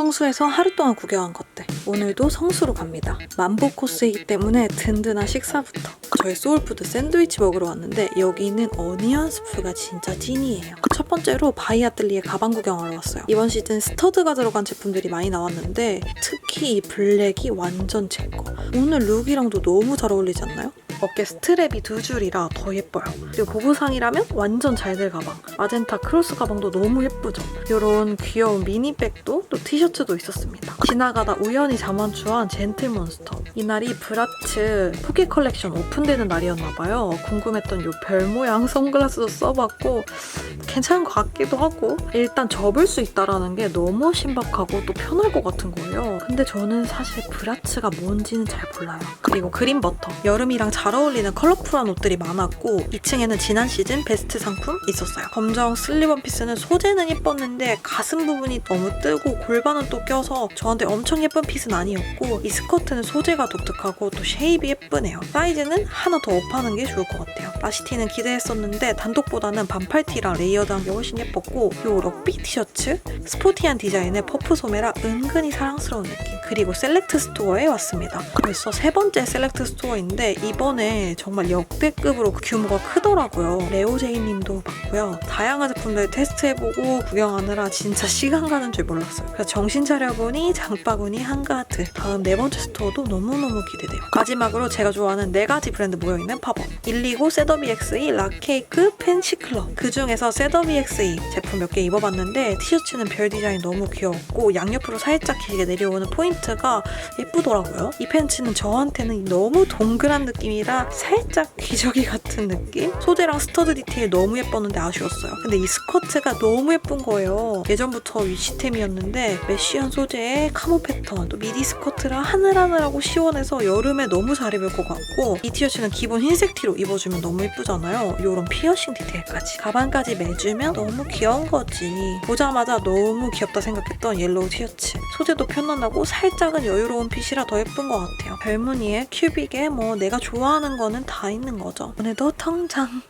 성수에서 하루 동안 구경한 것들. 오늘도 성수로 갑니다. 만보 코스이기 때문에 든든한 식사부터. 저희 소울푸드 샌드위치 먹으러 왔는데 여기 있는 어니언 스프가 진짜 찐이에요. 첫 번째로 바이 아틀리에 가방 구경하러 왔어요. 이번 시즌 스터드가 들어간 제품들이 많이 나왔는데 특히 이 블랙이 완전 제 거. 오늘 룩이랑도 너무 잘 어울리지 않나요? 어깨 스트랩이 두 줄이라 더 예뻐요. 그리고 보부상이라면 완전 잘될 가방. 마젠타 크로스 가방도 너무 예쁘죠? 이런 귀여운 미니백도 또 티셔츠도 있었습니다. 지나가다 우연히 자만추한 젠틀몬스터. 이날이 브라츠 포기 컬렉션 오픈되는 날이었나봐요. 궁금했던 이 별 모양 선글라스도 써봤고 괜찮은 것 같기도 하고 일단 접을 수 있다라는 게 너무 신박하고 또 편할 것 같은 거예요. 근데 저는 사실 브라츠가 뭔지는 잘 몰라요. 그리고 그린 버터 여름이랑 잘 어울리는 컬러풀한 옷들이 많았고 2층에는 지난 시즌 베스트 상품 있었어요. 검정 슬립 원피스는 소재는 예뻤는데 가슴 부분이 너무 뜨고 골반은 또 껴서 저한테 엄청 예쁜 핏은 아니었고 이 스커트는 소재가 독특하고 또 쉐입이 예쁘네요. 사이즈는 하나 더 업하는 게 좋을 것 같아요. 라시티는 기대했었는데 단독보다는 반팔티랑 레이어드한 게 훨씬 예뻤고 요 럭비 티셔츠 스포티한 디자인의 퍼프 소매라 은근히 사랑스러운 느낌 그리고 셀렉트 스토어에 왔습니다. 벌써 세 번째 셀렉트 스토어인데 이번에 정말 역대급으로 그 규모가 크더라고요. 레오제이님도 봤고요. 다양한 제품들 테스트해보고 구경하느라 진짜 시간 가는 줄 몰랐어요. 그래서 정신 차려보니 장바구니 한가하트 다음 네 번째 스토어도 너무너무 기대돼요. 마지막으로 제가 좋아하는 네 가지 브랜드 모여있는 팝업 129 세더비엑스이 락케이크 펜시클럽 그 중에서 세더비엑스이 제품 몇 개 입어봤는데 티셔츠는 별 디자인 너무 귀여웠고 양옆으로 살짝 길게 내려오는 포인트 가 예쁘더라고요. 이 팬츠는 저한테는 너무 동그란 느낌이라 살짝 기저귀 같은 느낌? 소재랑 스터드 디테일 너무 예뻤는데 아쉬웠어요. 근데 이 스커트가 너무 예쁜 거예요. 예전부터 위시템이었는데 메쉬한 소재의 카모 패턴, 또 미디 스커트랑 하늘하늘하고 시원해서 여름에 너무 잘 입을 것 같고 이 티셔츠는 기본 흰색 티로 입어주면 너무 예쁘잖아요. 이런 피어싱 디테일까지. 가방까지 매주면 너무 귀여운 거지. 보자마자 너무 귀엽다 생각했던 옐로우 티셔츠. 소재도 편안하고 살짝은 여유로운 핏이라 더 예쁜 것 같아요. 별무늬에 큐빅에 뭐 내가 좋아하는 거는 다 있는 거죠. 오늘도 통장.